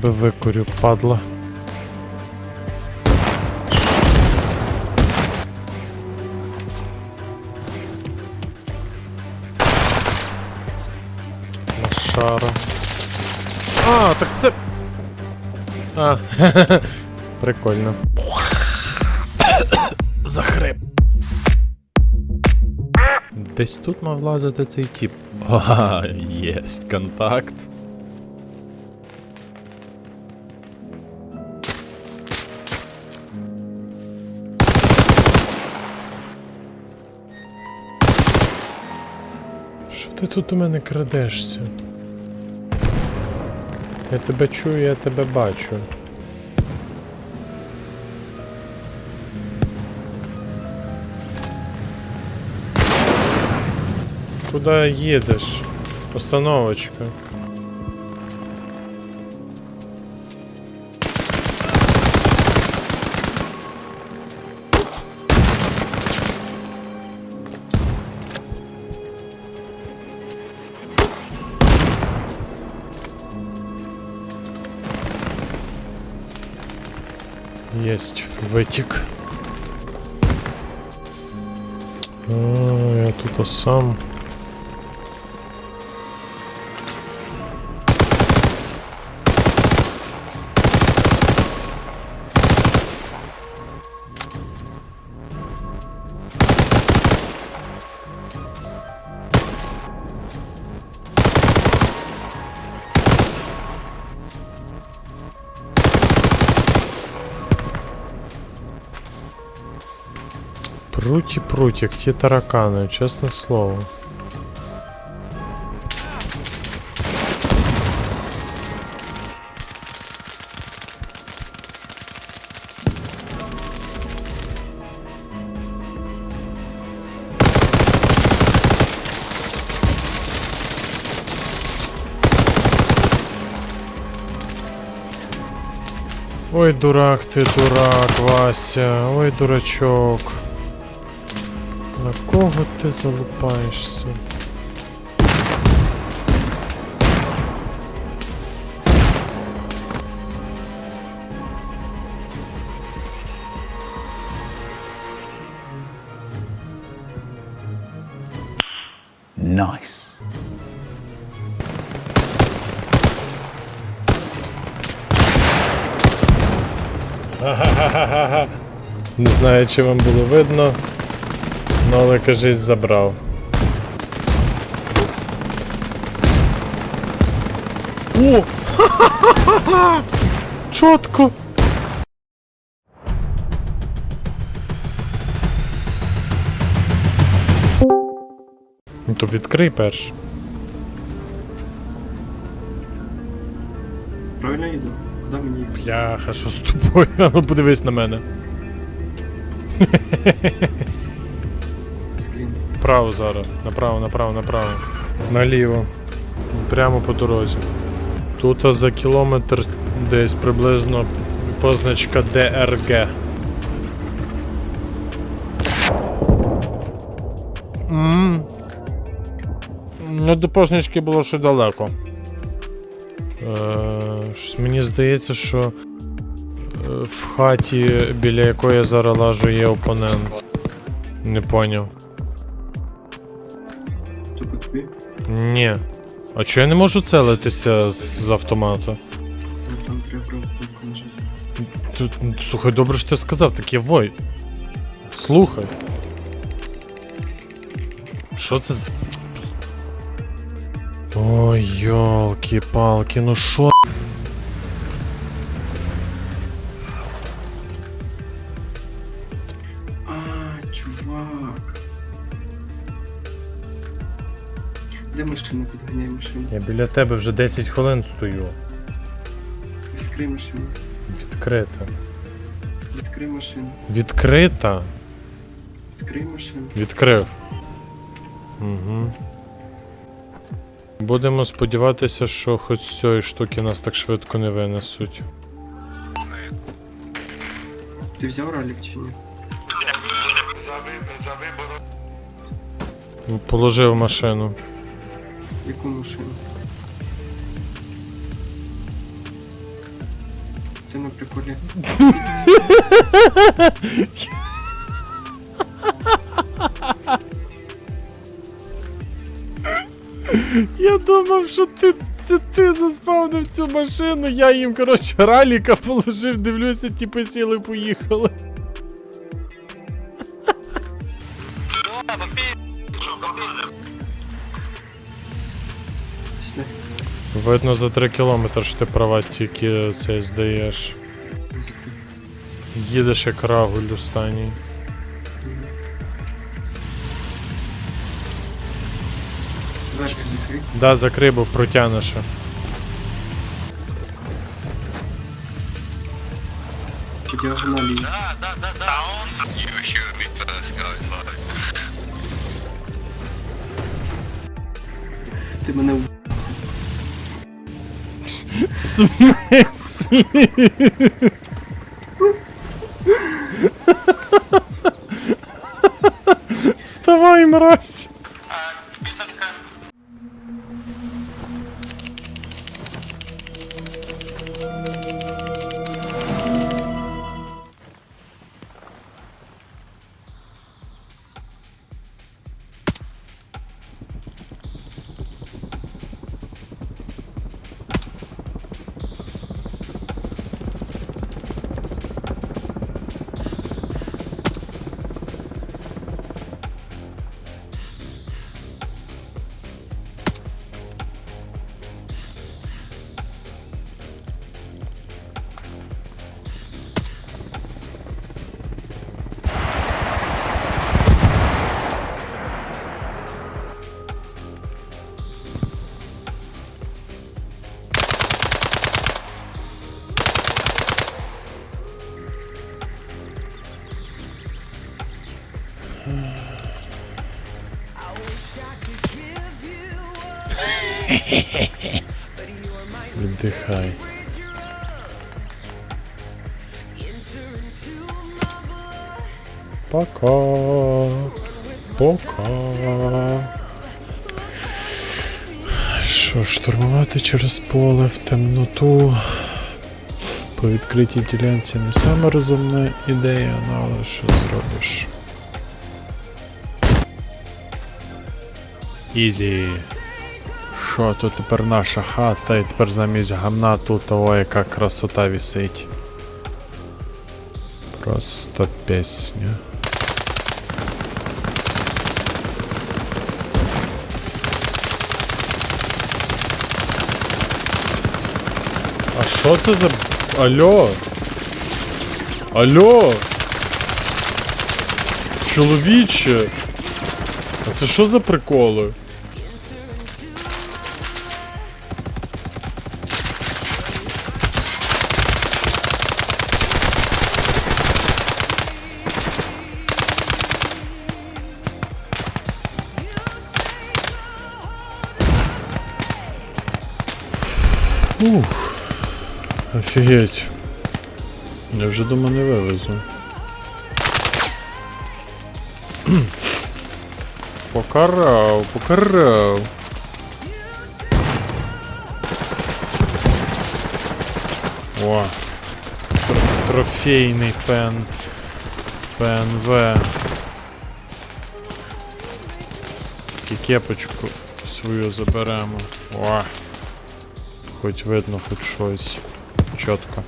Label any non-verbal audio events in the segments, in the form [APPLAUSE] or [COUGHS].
Тебе викурю, падла. Лошара. А, так це. А, [LAUGHS] прикольно. [COUGHS] Захрип. Десь тут мав лазити цей тіп. [LAUGHS] Ага, єсть контакт. Ти тут у мене крадешся? Я тебе чую, я тебе бачу. Куда їдеш? Постановочка. Есть вытек. А, я тут сам. Крути-прути, где тараканы, честное слово. Ой, дурак ты, дурак, Вася. Ой, дурачок. На кого ти залупаєшся? Nice. Не знаю, чи вам було видно, ну, але кажись забрав. О! [LAUGHS] Чотко! Ну то відкрий перш. Правильно їду? Куди мені їхати? Бляха, що з тобою? [LAUGHS] А ну подивись на мене. [LAUGHS] Право зараз. Направо, направо, направо. Наліво. Прямо по дорозі. Тут за кілометр десь приблизно позначка ДРГ. М. Ну, до позначки було ще далеко. Е, мені здається, що е, в хаті, біля якої я зараз лажу, є опонент. Не поняв. Ні. А чого я не можу целитися з, автомата? Там треба правду. Тут, слухай, добре, що ти сказав, таке вой. Слухай. Що це з. Ой, йолки-палки, ну що? Де машина? Підганяй машину. Я біля тебе вже 10 хвилин стою. Відкрий машину. Відкрита. Відкрий машину. Відкрита? Відкрий машину. Відкрив. Угу. Будемо сподіватися, що хоч з цієї штуки нас так швидко не винесуть. Ти взяв ралік чи ні? Положив машину. Яку машину? Ти на приколі. Я думав, що ти це ти заспавнив цю машину. Я їм, коротше, раліка положив, дивлюся, типи сіли поїхали. Видно за 3 кілометри, що ти права тільки це здаєш. Їдеш як рагуль останній. Да, закрий, бо протягнеш. Ти мене в... В смислі? [LAUGHS] Вставай, мразь! [LAUGHS] Віддихай. Пока. Пока. Що, штурмувати через поле в темноту. По відкритій ділянці не саме розумна ідея, ну, але що зробиш. Ізі. Що, тут тепер наша хата, і тепер замість гамна тут о, яка красота вісить. Просто пісня. А що це за. Алло? Алло? Чоловіче? А це що за приколи? Офігеть. Я вже думаю не вивезу. [CLEARS THROAT] Покарав, покарав. О. тр- Трофейний пен. ПНВ. Тільки кепочку свою заберемо. О. Хоч видно, хоч щось. Чітко.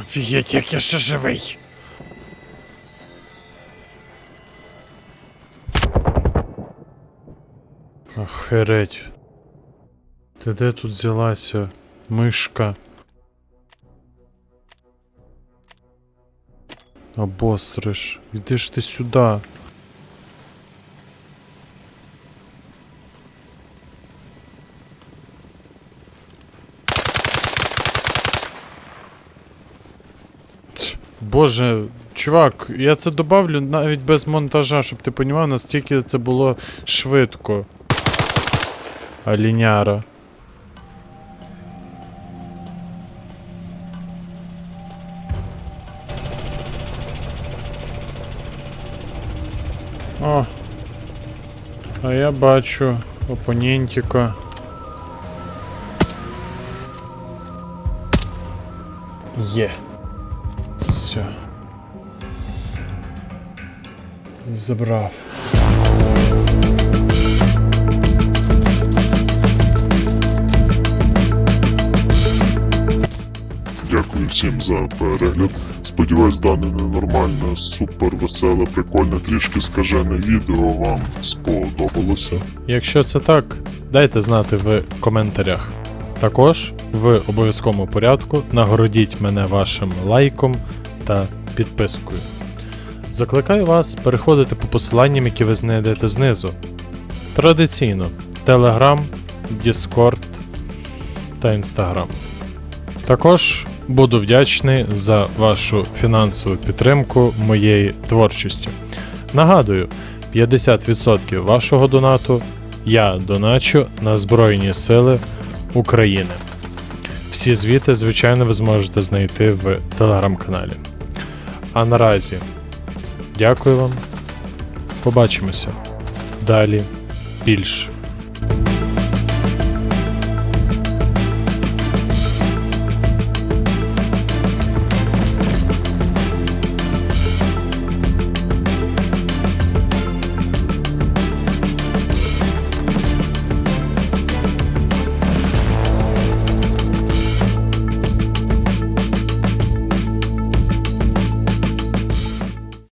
Офігеть, як я ще живий. Охереть. Ти де тут взялася? Мишка. Обосриш. Іди ж ти сюди. Боже, чувак, я це добавлю навіть без монтажа, щоб ти понімав, наскільки це було швидко. Аліняра. О. А я бачу опонентіка. Є. Все. Забрав. Дякую всім за перегляд. Сподіваюсь, дане ненормальне, супер веселе, прикольне, трішки скажене відео вам сподобалося. Якщо це так, дайте знати в коментарях. Також в обов'язковому порядку нагородіть мене вашим лайком та підпискою. Закликаю вас переходити по посиланням, які ви знайдете знизу. Традиційно Telegram, Discord та Instagram. Також буду вдячний за вашу фінансову підтримку моєї творчості. Нагадую, 50% вашого донату я доначу на Збройні Сили України. Всі звіти, звичайно, ви зможете знайти в телеграм-каналі. А наразі дякую вам. Побачимося. Далі більше.